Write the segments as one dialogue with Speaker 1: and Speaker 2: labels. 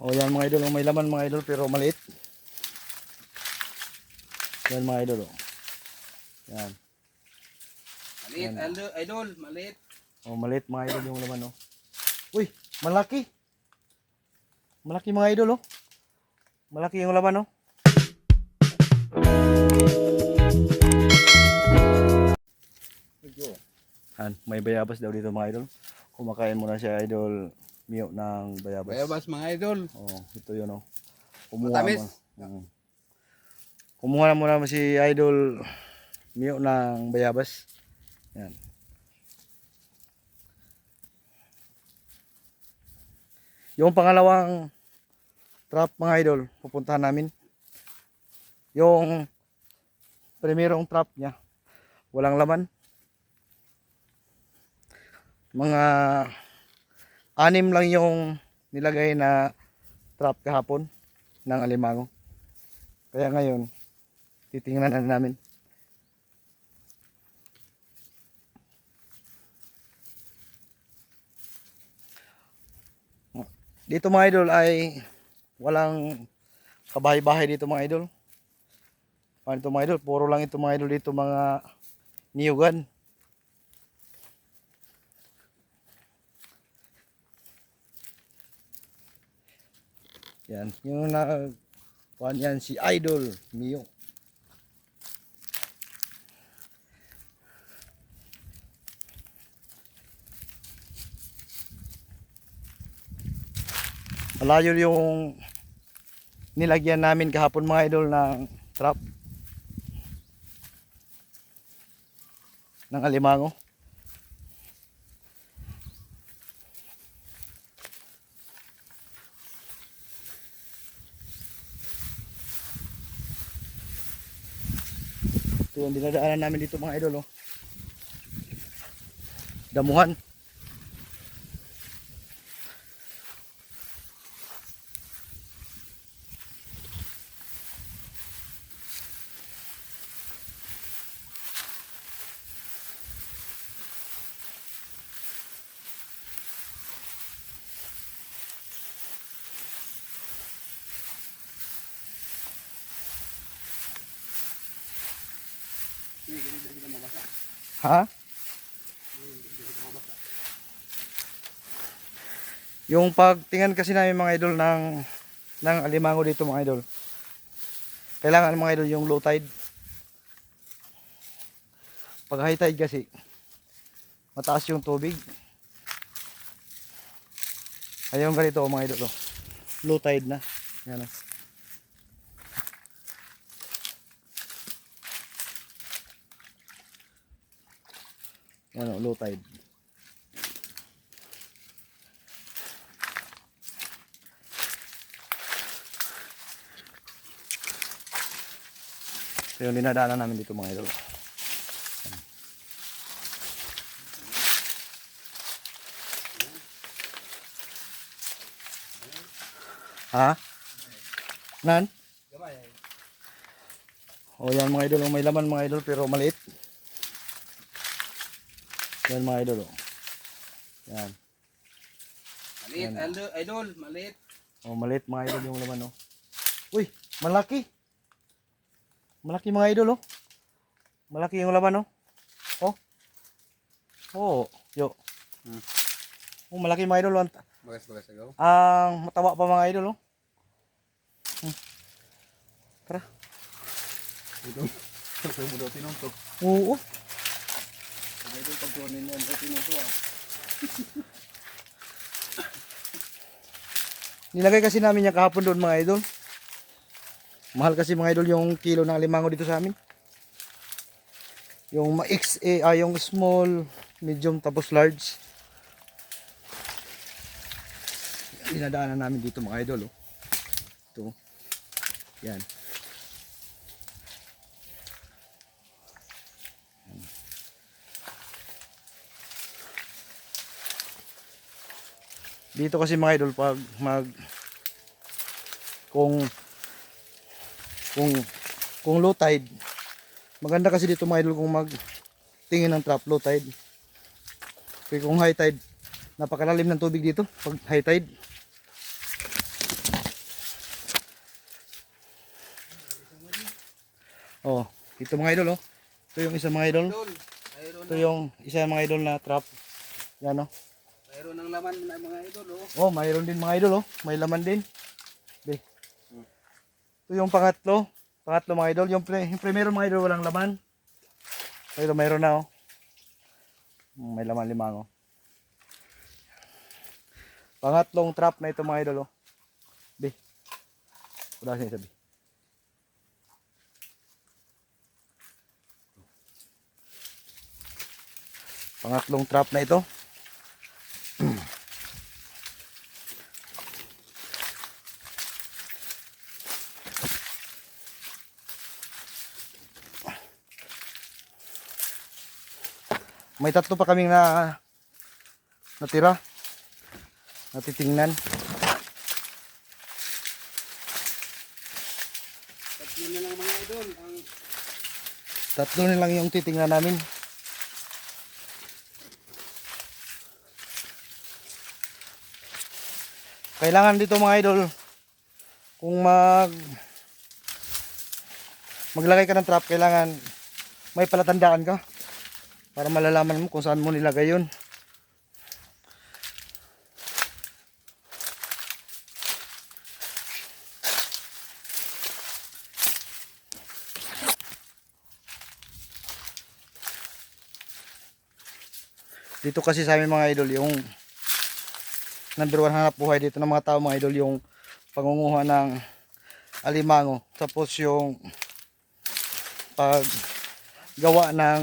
Speaker 1: O yan mga idol, may laman mga idol pero maliit. Yan mga idol. Oh. Yan.
Speaker 2: Maliit, idol, idol, maliit.
Speaker 1: Oh, maliit mga idol yung laman oh. Uy, malaki. Malaki mga idol oh. Malaki yung laman oh. Han, may bayabas daw dito mga idol. Kumakain muna siya idol Mio ng bayabas.
Speaker 2: Bayabas mga idol.
Speaker 1: Oh, ito yun oh. Kumuha
Speaker 2: Matamis.
Speaker 1: mo. Mm. Kumuha na muna si idol Mio ng bayabas. Yan. Yung pangalawang trap mga idol, pupuntahan namin. Yung primerong trap niya, walang laman. Mga anim lang yung nilagay na trap kahapon ng alimango. Kaya ngayon, titingnan na namin. Dito mga idol ay walang kabahay-bahay dito mga idol. Ano ito mga idol? Puro lang ito mga idol dito mga niyugan. Yan, yung na kuan yan si Idol Mio. Malayo yung nilagyan namin kahapon mga idol ng trap ng alimango. Ito yung dinadaanan namin dito mga idol. Oh. Damuhan. Ha? Yung pagtingin kasi namin mga idol ng ng alimango dito mga idol. Kailangan mga idol yung low tide. Pag high tide kasi mataas yung tubig. Ayun ganito mga idol. oh. Low tide na. Yan oh. Yan oh, low tide. Ito yung dinadaanan namin dito mga idol. Ha? Nan? O yan mga idol, may laman mga idol pero maliit. Yan mga idol. Oh. Yan.
Speaker 2: Maliit, idol, idol, maliit.
Speaker 1: Oh, maliit mga idol yung laman oh. Uy, malaki. Malaki mga idol oh. Malaki yung laman oh. Oh. Oh, yo.
Speaker 2: Hmm.
Speaker 1: Oh, malaki mga idol. oh.
Speaker 2: Bagas, bagas, agaw.
Speaker 1: Ang mataba pa mga idol oh. Hmm. Tara.
Speaker 2: Ito. Ito mo daw tinunto.
Speaker 1: Oo.
Speaker 2: Idol, pag kunin yan, ito tinunto ah.
Speaker 1: Nilagay kasi namin yung kahapon doon mga idol. Mahal kasi mga idol yung kilo ng limango dito sa amin. Yung ma-XA, ah, yung small, medium, tapos large. Dinadaanan namin dito mga idol. Oh. Ito. Yan. dito kasi mga idol pag mag kung kung kung low tide maganda kasi dito mga idol kung mag tingin ng trap low tide. Kasi kung high tide napakalalim ng tubig dito pag high tide. Oh ito mga idol oh. Ito yung isa mga idol. Ito yung isa mga idol na trap. Yan oh
Speaker 2: mayroon ng laman na mga idol, oh.
Speaker 1: Oh, mayroon din mga idol, oh. May laman din. Be. Ito yung pangatlo. Pangatlo mga idol. Yung, yung primero mga idol walang laman. Ito mayroon na, oh. Mm, May laman limang, oh. Pangatlong trap na ito mga idol, oh. Be. Wala siya sabi. Pangatlong trap na ito. May tatlo pa kaming na natira. Natitingnan.
Speaker 2: Tatlo na lang mga idol, ang
Speaker 1: Tatlo na lang yung titingnan namin. Kailangan dito mga idol kung mag maglagay ka ng trap kailangan may palatandaan ka para malalaman mo kung saan mo nilagay yun. Dito kasi sa amin mga idol yung number one hanap buhay dito ng mga tao mga idol yung pangunguha ng alimango. Tapos yung paggawa ng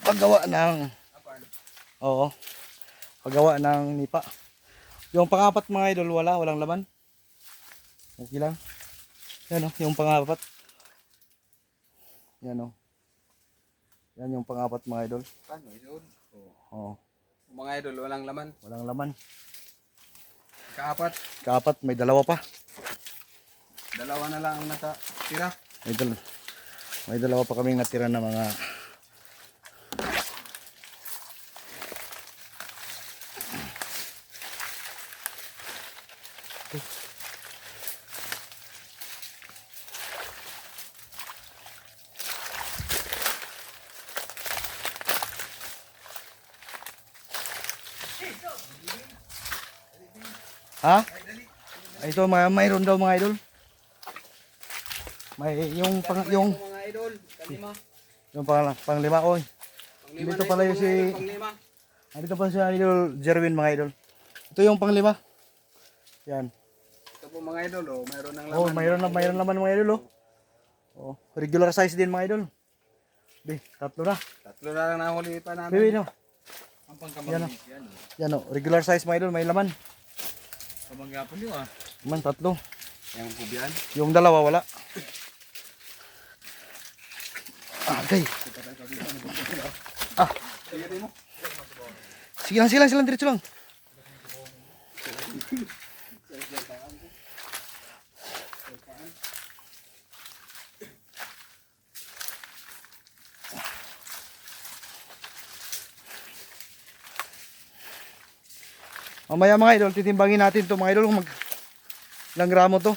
Speaker 1: paggawa ng oo paggawa ng nipa. Yung pangapat mga idol wala walang laman. Okay lang. Yan o yung pangapat. Yan o yan yung pangapat mga idol.
Speaker 2: Paano idol?
Speaker 1: oo
Speaker 2: Mga idol, walang laman.
Speaker 1: walang laman
Speaker 2: Kaapat,
Speaker 1: kaapat may dalawa pa
Speaker 2: dalawa na lang ang nakatira.
Speaker 1: May, dal may dalawa pa kaming natira na mga Ha? Ito, may, mayroon daw mga idol. May yung pang, yung
Speaker 2: mga idol, kalima.
Speaker 1: yung pang, panglima oy.
Speaker 2: Panglima
Speaker 1: Dito pala yung si-
Speaker 2: Panglima.
Speaker 1: Andito pa si idol Jerwin mga idol. Ito yung panglima. Yan.
Speaker 2: Ito po mga idol, oh, mayroon ng laman.
Speaker 1: Oh, mayroon na mayroon naman mga idol oh. Oh, regular size din mga idol. Di, tatlo na.
Speaker 2: Tatlo na lang nahuli pa namin.
Speaker 1: Bibi no.
Speaker 2: Ang
Speaker 1: Yan,
Speaker 2: pangkamangin.
Speaker 1: oh.
Speaker 2: Yan.
Speaker 1: Yan oh, regular size mga idol, may laman.
Speaker 2: Kamangyapan nyo ah.
Speaker 1: Man tatlo.
Speaker 2: Yung kubian.
Speaker 1: Yung dalawa wala. Ah, okay. Ah,
Speaker 2: sige
Speaker 1: lang, sige lang, sige lang, diretso lang. Mamaya mga idol, titimbangin natin to mga idol kung mag ilang gramo to.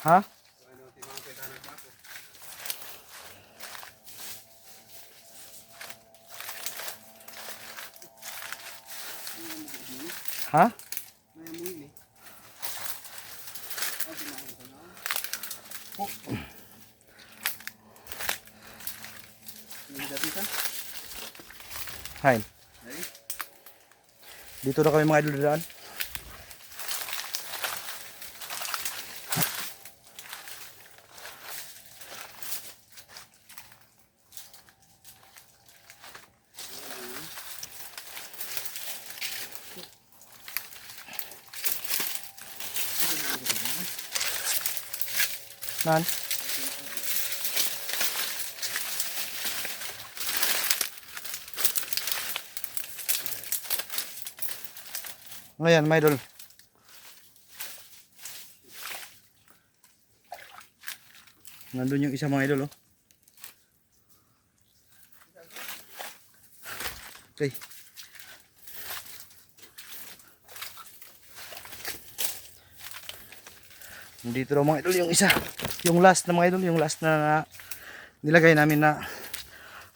Speaker 1: Ha? Ha?
Speaker 2: Ay,
Speaker 1: Dito na kami mga idol daan. Saan? Ngayon, my idol. Nandun yung isa mga idol, oh. Okay. Nandito daw mga idol yung isa. Yung last na mga idol, yung last na nilagay namin na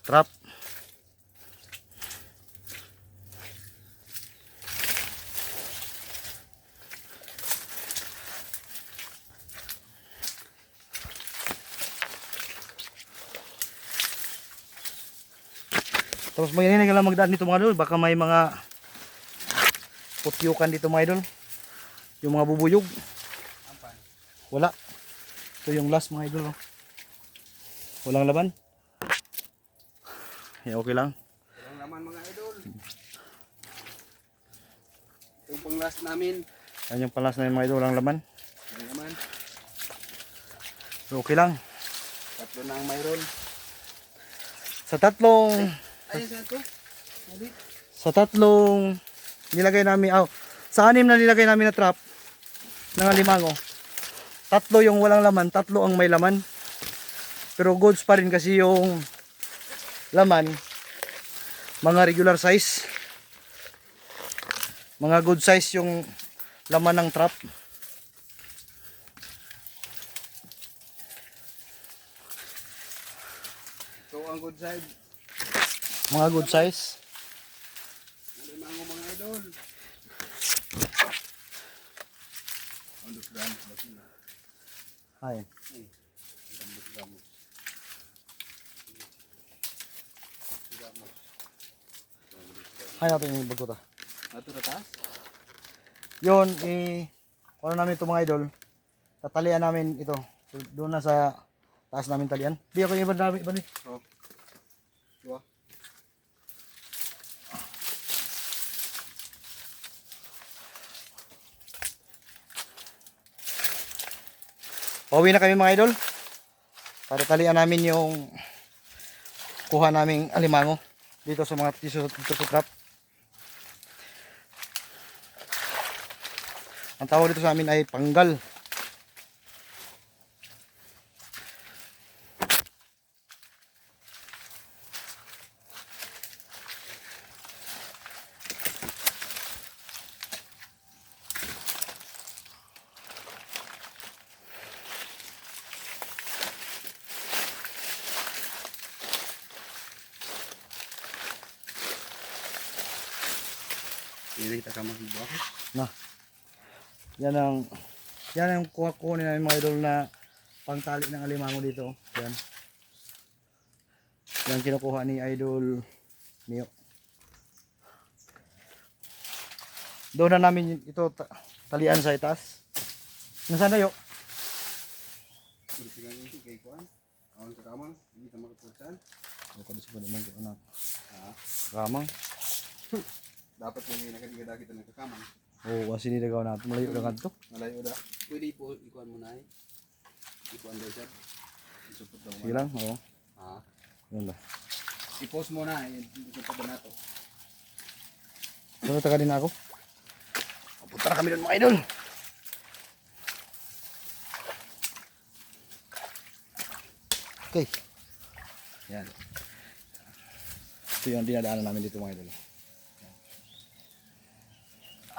Speaker 1: trap. Tapos magaling ka lang magdaan dito mga idol, baka may mga putyukan dito mga idol. Yung mga bubuyog. Wala. Ito yung last mga idol. oh. Walang laban. Eh, okay lang.
Speaker 2: Walang laman mga idol. Itong pang last namin.
Speaker 1: Yan yung palas na yung mga idol. Walang laman.
Speaker 2: Walang laman.
Speaker 1: So, okay lang.
Speaker 2: Tatlo na ang mayroon.
Speaker 1: Sa tatlong
Speaker 2: Ayun saan? Mali.
Speaker 1: sa tatlong nilagay namin oh, sa anim na nilagay namin na trap ng alimango tatlo yung walang laman tatlo ang may laman pero goods pa rin kasi yung laman mga regular size mga good size yung laman ng trap
Speaker 2: Ito ang good side.
Speaker 1: mga good size
Speaker 2: Ano mga idol? Gram? Bakit na?
Speaker 1: Ay
Speaker 2: Ano gram?
Speaker 1: ay natin yung bago ta
Speaker 2: Ato na taas?
Speaker 1: yun eh ano namin ito mga idol tatalian namin ito doon na sa taas namin talian di ako iba namin iba ni
Speaker 2: Oh.
Speaker 1: Pauwi na kami mga idol. Para talian namin yung kuha naming alimango dito sa mga dito, dito sa trap. Ang tawag dito sa amin ay panggal.
Speaker 2: Hindi kita ka magbuha.
Speaker 1: Na. Yan ang yan ang kuha kuha namin mga idol na pangtali ng alimango dito. Yan. Yan kinukuha ni idol Mio. Doon na namin ito ta- talian sa itaas. Nasaan na yo?
Speaker 2: Hindi ka nito kay Kuan. Awan sa kamang. Hindi ka makapursan.
Speaker 1: Ano ko sa naman ko na
Speaker 2: Ha?
Speaker 1: ramang.
Speaker 2: Dapat yung nakadiga kita ng kakamang.
Speaker 1: Oo, oh, kasi nilagaw natin. Malayo na kanto.
Speaker 2: Malayo da. Pwede po ikuan mo na eh. Ikuan daw siya. Isupot daw
Speaker 1: Sige lang, oo.
Speaker 2: Ha?
Speaker 1: Yan ba.
Speaker 2: I-post mo na. eh. Isupot na nato.
Speaker 1: Ano taga din ako? Punta na kami doon mga idol. Okay. Yan. Ito yung dinadaanan namin dito mga idol.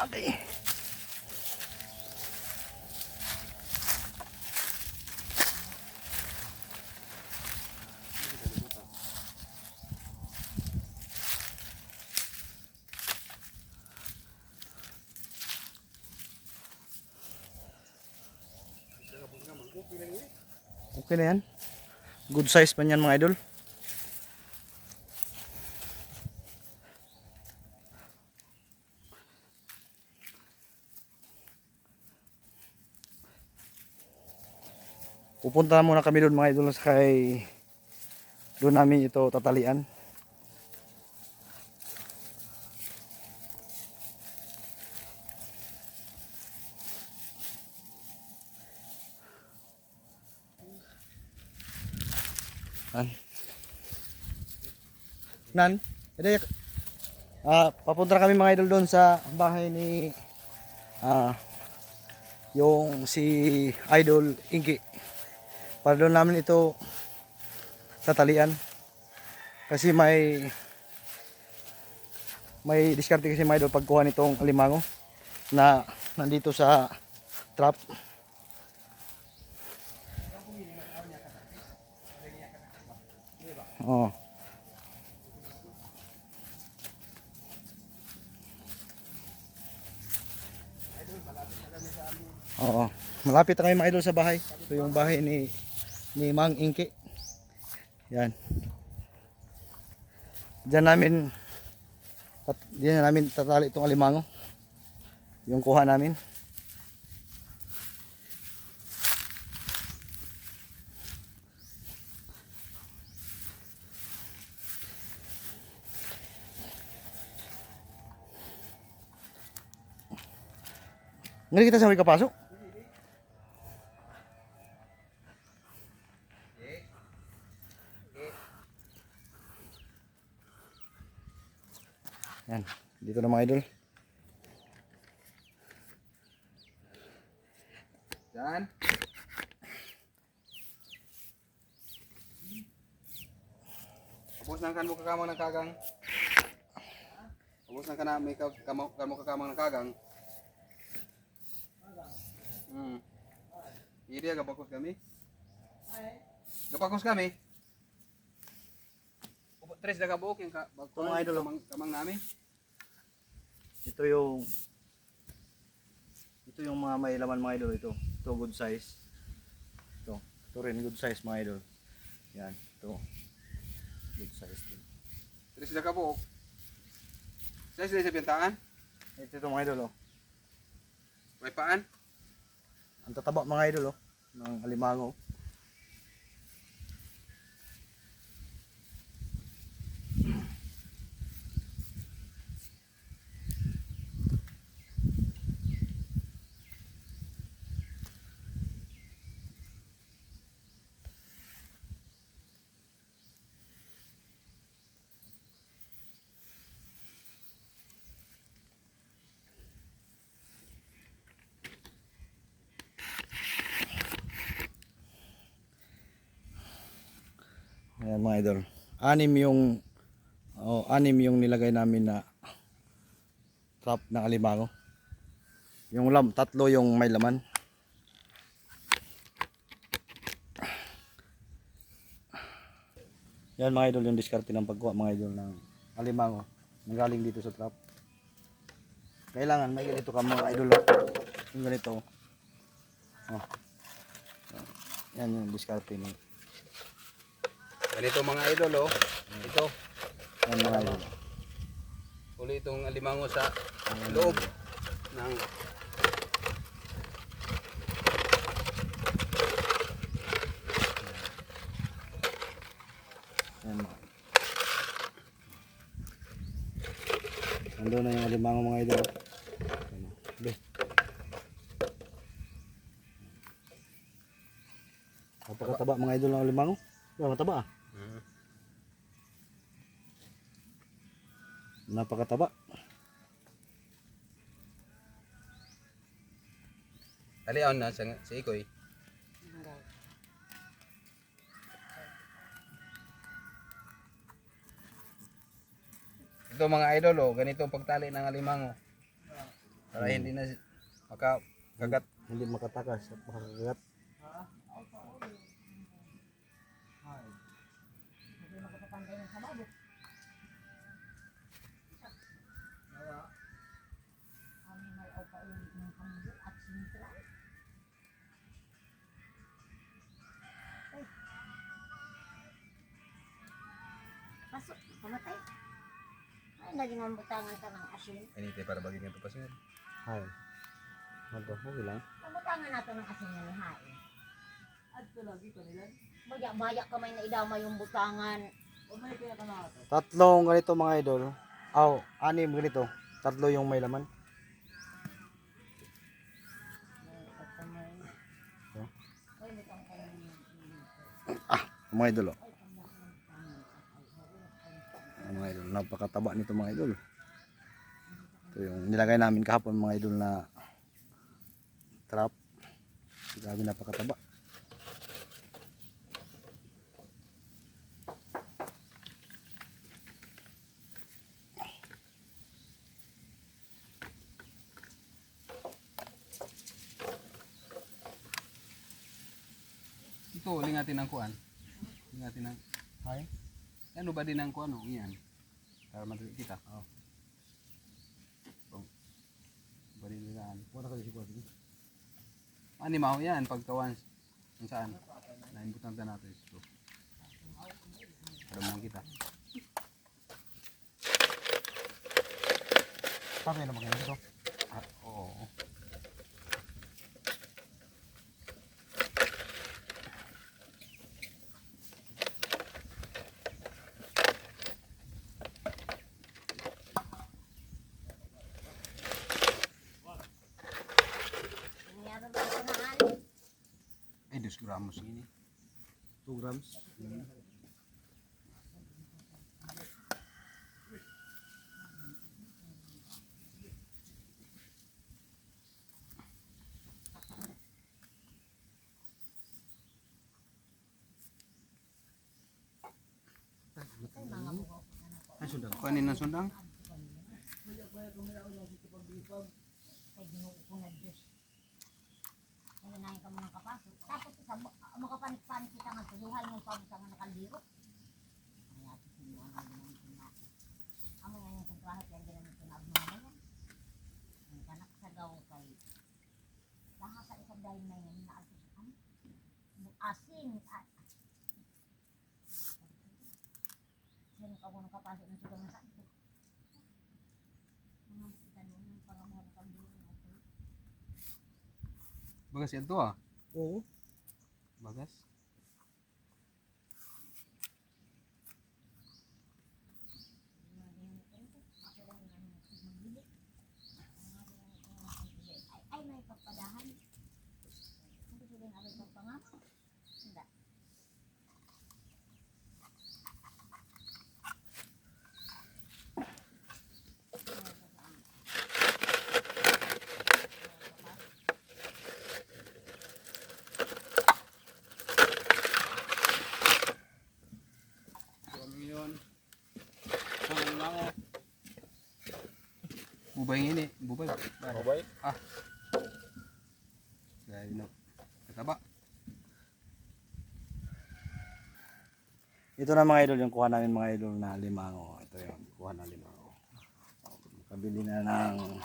Speaker 1: Okay. Okay na yan. Good size pa yan mga idol. Pupunta muna kami doon mga idol sa kay doon namin ito tatalian. Nan. Nan. Ede, ah, papunta na kami mga idol doon sa bahay ni ah yung si Idol Inki. Para doon namin ito tatalian. Kasi may may diskarte kasi mga idol pagkuha nitong alimango na nandito sa trap. Oh. Oo. Malapit na kami mga idol sa bahay. Ito yung bahay ni ni Mang Inki. Yan. Diyan namin tat, diyan namin tatali itong alimango. Yung kuha namin. Ngayon kita sa may kapasok. Yan, dito na mga idol.
Speaker 2: Yan. Ubus na kan mo kakamang ng kagang. Ubus na ka na may ka- kamo kamo kakamang ng kagang. Hmm. Hindi gabakos kami. Gabakos kami. Upo tres daga buok yung ka
Speaker 1: oh.
Speaker 2: kamang, kamang namin.
Speaker 1: Ito yung ito yung mga may laman mga idol ito. Ito good size. Ito. Ito rin good size mga idol. Yan. Ito. Good size din.
Speaker 2: Tres daga buok. Sa sila sa bintaan.
Speaker 1: Ito, ito mga idol oh.
Speaker 2: May paan.
Speaker 1: Ang tataba mga idol oh. Ng alimango. Ayan mga idol. Anim yung oh, anim yung nilagay namin na trap ng alimango. Yung lam, tatlo yung may laman. Yan mga idol yung diskarte ng pagkuha mga idol ng alimango. Nanggaling dito sa trap. Kailangan may ganito ka mga idol. oh. Yung ganito. Oh. Yan yung diskarte ni
Speaker 2: Ganito mga idol oh. Ito.
Speaker 1: yan mga idol.
Speaker 2: Uli itong alimango sa loob ng
Speaker 1: Yan. Nandun na yung alimango mga idol. Ano? Be. Napakataba mga idol ng alimango. Mataba ah. Napakataba.
Speaker 2: Aliaon na sa, sa ikoy. Ito mga idol oh, ganito ang pagtali ng alimango. Para hindi na maka kagat.
Speaker 1: Hindi makatakas at makakagat.
Speaker 3: Pasok, kamatay. Ay, naging ang butangan ka ng asin.
Speaker 2: Ganito para bagay ganito pa siya.
Speaker 1: Hay. Okay lang.
Speaker 3: Pamutangan nato ng asin na nihain. Adto lagi ko nila. Baya-baya kamay na idama yung butangan.
Speaker 1: Tatlong ganito mga idol. Aw, anim ganito. Tatlo yung may laman. Mga idol oh. mga idol. Napakataba nito mga idol. Ito yung nilagay namin kahapon mga idol na trap. Grabe napakataba.
Speaker 2: Ito, lingatin ang kuan. Lingatin ang hay. Ano ba din ang kuan oh, iyan? Para madali kita. Oh. Oh. Bari nilaan.
Speaker 1: Wala ka si
Speaker 2: Ani mao yan pagkawan kung saan. Naimbutan ta natin ito. Para mo kita.
Speaker 1: Kami naman ngayon ito.
Speaker 3: 200 gram
Speaker 2: segini 2
Speaker 1: gram nah, sudah.
Speaker 2: Kau ini sundang.
Speaker 3: Sa makapanik-panik kita nga tuduhan mo pa sa nga nakaldiro. Kaya ito siya ang mga mga Amo nga yung kontrahe kaya hindi namin pinabnama yan. Ang kanak sa gaw kay lahat sa isang dahil na yun na kanya. Asin. at Sino ka mo nakapasok ng sugang sa ito? Mga tanong ng pangamuha ng kaldiro.
Speaker 2: Bagas yan to ah.
Speaker 1: Oo.
Speaker 2: Bagas.
Speaker 1: Ito na mga idol yung kuha namin mga idol na limango. Ito yung kuha na limango. Kabili na ng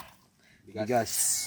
Speaker 1: bigas. Ano.